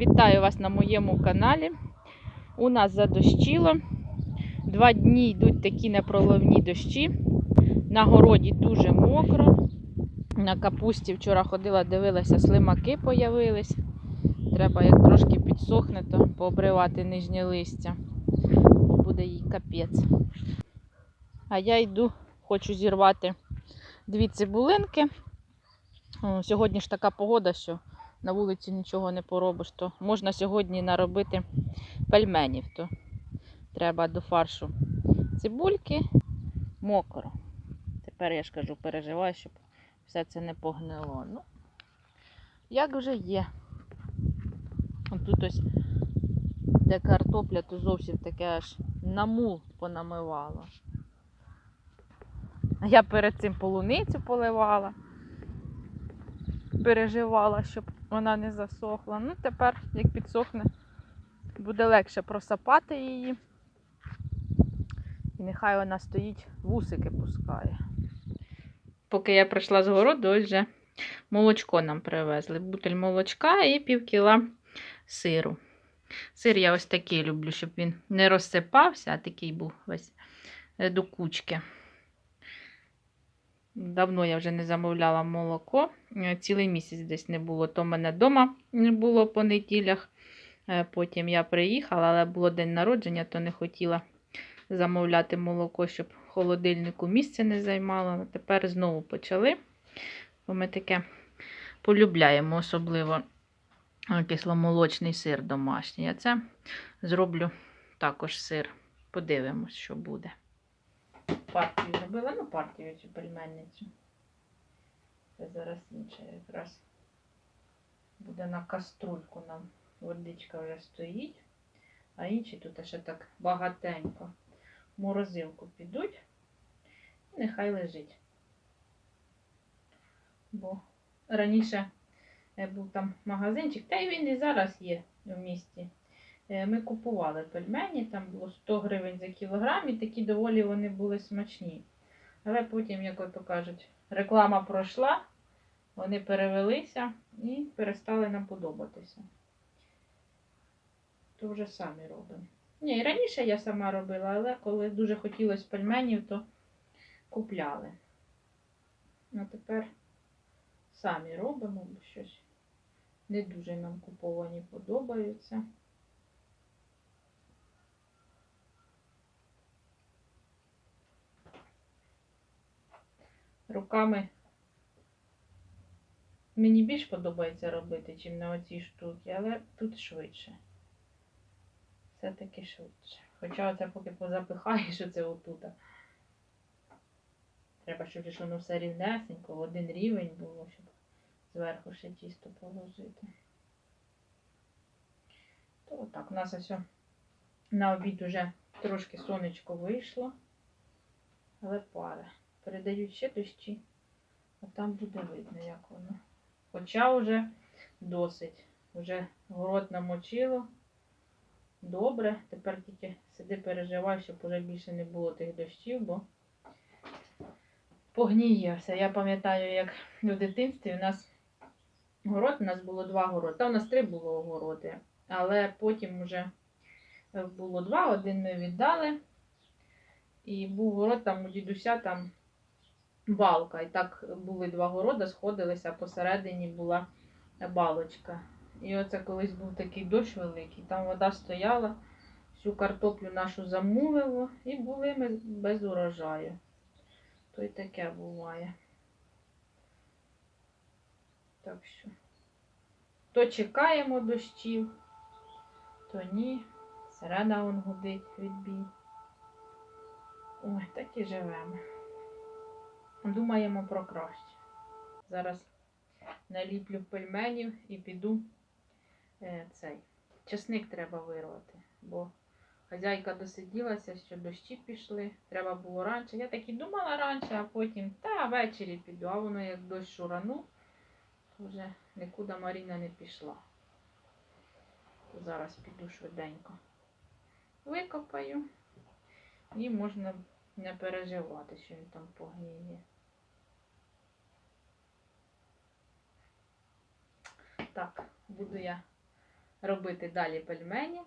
Вітаю вас на моєму каналі. У нас задощило. Два дні йдуть такі непроловні дощі. На городі дуже мокро. На капусті вчора ходила, дивилася, слимаки появились. Треба, як трошки підсохне, то пообривати нижнє листя, бо буде їй капець. А я йду, хочу зірвати дві цибулинки. Сьогодні ж така погода, що на вулиці нічого не поробиш, то можна сьогодні наробити пельменів. То треба до фаршу цибульки, мокро. Тепер я ж кажу, переживаю, щоб все це не погнило. Ну, як вже є. Тут ось де картопля, то зовсім таке аж на мул понамивало. Я перед цим полуницю поливала переживала, щоб вона не засохла. Ну, тепер, як підсохне, буде легше просапати її. І нехай вона стоїть, вусики пускає. Поки я прийшла з городу, ось вже молочко нам привезли. Бутель молочка і пів кіла сиру. Сир я ось такий люблю, щоб він не розсипався, а такий був весь е, до кучки. Давно я вже не замовляла молоко. Е, Цілий місяць десь не було. То в мене вдома не було по неділях. Е, Потім я приїхала, але було день народження, то не хотіла замовляти молоко, щоб в холодильнику місце не займало. Тепер знову почали. Бо ми таке полюбляємо, особливо е, кисломолочний сир домашній. А це зроблю також сир. Подивимось, що буде партію зробила, ну партію цю пельменницю. Це зараз інше якраз буде на каструльку нам. Водичка вже стоїть, а інші тут ще так багатенько в морозилку підуть і нехай лежить. Бо раніше е, був там магазинчик, та й він і зараз є в місті. Е, Ми купували пельмені, там було 100 гривень за кілограм, і такі доволі вони були смачні. Але потім, як ото кажуть, реклама пройшла, вони перевелися і перестали нам подобатися. То вже самі робимо. Ні, і раніше я сама робила, але коли дуже хотілося пельменів, то купляли. А тепер самі робимо, бо щось не дуже нам куповані подобаються. Руками мені більш подобається робити, чим на оцій штуці, але тут швидше. Все-таки швидше. Хоча оце поки позапихаєш оце отута. Треба, щоб воно все рівнесенько, один рівень було, щоб зверху ще тісто положити. То отак, у нас ось на обід уже трошки сонечко вийшло, але пара передають ще дощі, а там буде видно, як воно. Хоча вже досить. Вже город намочило. Добре. Тепер тільки сиди переживай, щоб вже більше не було тих дощів, бо погніє. Я пам'ятаю, як в дитинстві у нас город, у нас було два городи. Та у нас три було огороди, але потім вже було два, один ми віддали. І був город там у дідуся там балка. І так були два городи, сходилися, посередині була балочка. І оце колись був такий дощ великий, там вода стояла, всю картоплю нашу замулило, і були ми без урожаю. То й таке буває. Так що, то чекаємо дощів, то ні. Сирена вон гудить відбій. Ой, так і живемо. Думаємо про краще. Зараз наліплю пельменів і піду е, цей. Часник треба вирвати, бо хазяйка досиділася, що дощі пішли. Треба було раніше. Я так і думала раніше, а потім та ввечері піду, а воно як дощ шуранув, то вже нікуди Маріна не пішла. То зараз піду швиденько. Викопаю і можна не переживати, що він там погніє. Так, буду я робити далі пельмені.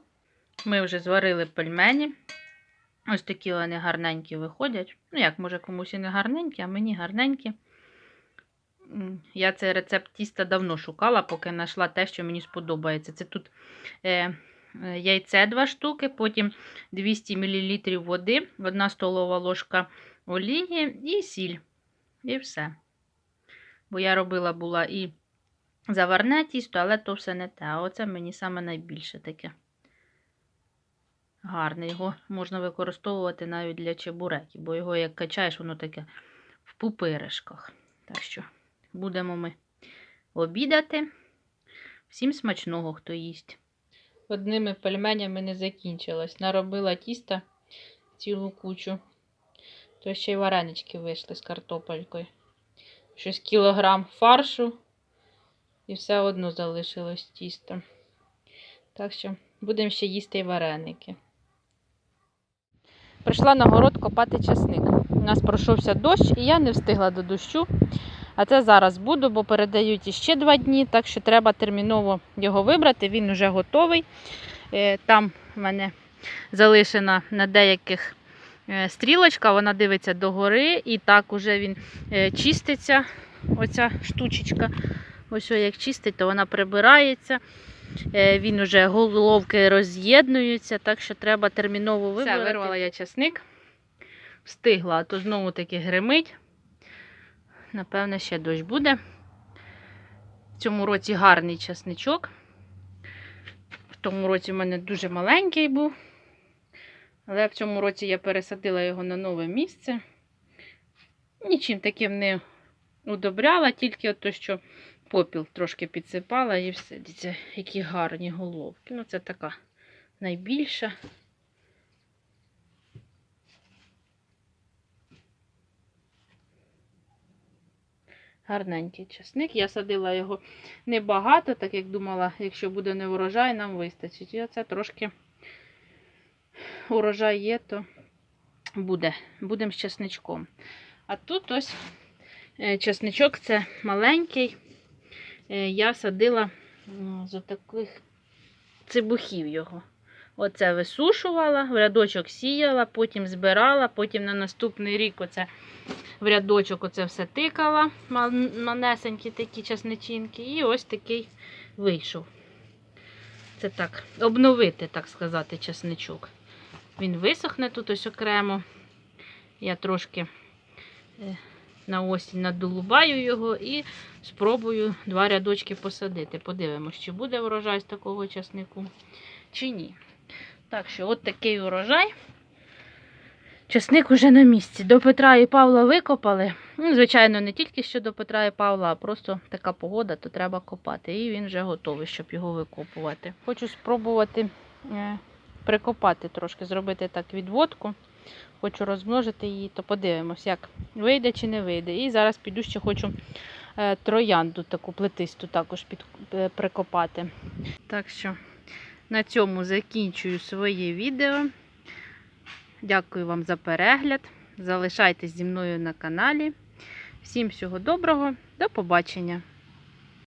Ми вже зварили пельмені. Ось такі вони гарненькі виходять. Ну, як, може, комусь і не гарненькі, а мені гарненькі. Я цей рецепт тіста давно шукала, поки знайшла те, що мені сподобається. Це тут е, е, яйце 2 штуки, потім 200 мл води, 1 столова ложка олії і сіль. І все. Бо я робила була і заварне тісто, але то все не те. А оце мені саме найбільше таке. Гарне. Його можна використовувати навіть для чебуреків, бо його як качаєш, воно таке в пупиришках. Так що будемо ми обідати. Всім смачного, хто їсть. Одними пельменями не закінчилось. Наробила тіста цілу кучу. То ще й варенички вийшли з картопелькою. Щось кілограм фаршу. І все одно залишилось тісто. Так що будемо ще їсти і вареники. Прийшла на город копати часник. У нас пройшовся дощ, і я не встигла до дощу. А це зараз буду, бо передають іще два дні, так що треба терміново його вибрати. Він вже готовий. Е, Там в мене залишена на деяких е, стрілочка, вона дивиться догори, і так уже він е, чиститься. Оця штучечка. Ось як чистить, то вона прибирається. Е, Він уже головки роз'єднуються, так що треба терміново вибрати. Все, вирвала я часник. Встигла, а то знову таки гримить. Напевне, ще дощ буде. В цьому році гарний часничок. В тому році в мене дуже маленький був. Але в цьому році я пересадила його на нове місце. Нічим таким не удобряла, тільки от то, що попіл трошки підсипала і все. Дивіться, які гарні головки. Ну, це така найбільша. Гарненький часник. Я садила його небагато, так як думала, якщо буде не урожай, нам вистачить. І оце трошки урожай є, то буде. Будемо з часничком. А тут ось е, часничок це маленький. Е, Я садила з таких цибухів його. Оце висушувала, в рядочок сіяла, потім збирала, потім на наступний рік оце в рядочок оце все тикала, манесенькі такі часничинки, і ось такий вийшов. Це так, обновити, так сказати, часничок. Він висохне тут ось окремо. Я трошки е, на осінь надолубаю його і спробую два рядочки посадити. Подивимось, чи буде врожай з такого часнику, чи ні. Так що, от такий урожай. Часник уже на місці. До Петра і Павла викопали. Ну, звичайно, не тільки що до Петра і Павла, а просто така погода, то треба копати. І він вже готовий, щоб його викопувати. Хочу спробувати е, прикопати трошки, зробити так відводку. Хочу розмножити її, то подивимось, як вийде чи не вийде. І зараз піду ще хочу е, троянду таку плетисту також під, е, прикопати. Так що на цьому закінчую своє відео. Дякую вам за перегляд. Залишайтесь зі мною на каналі. Всім всього доброго, до побачення!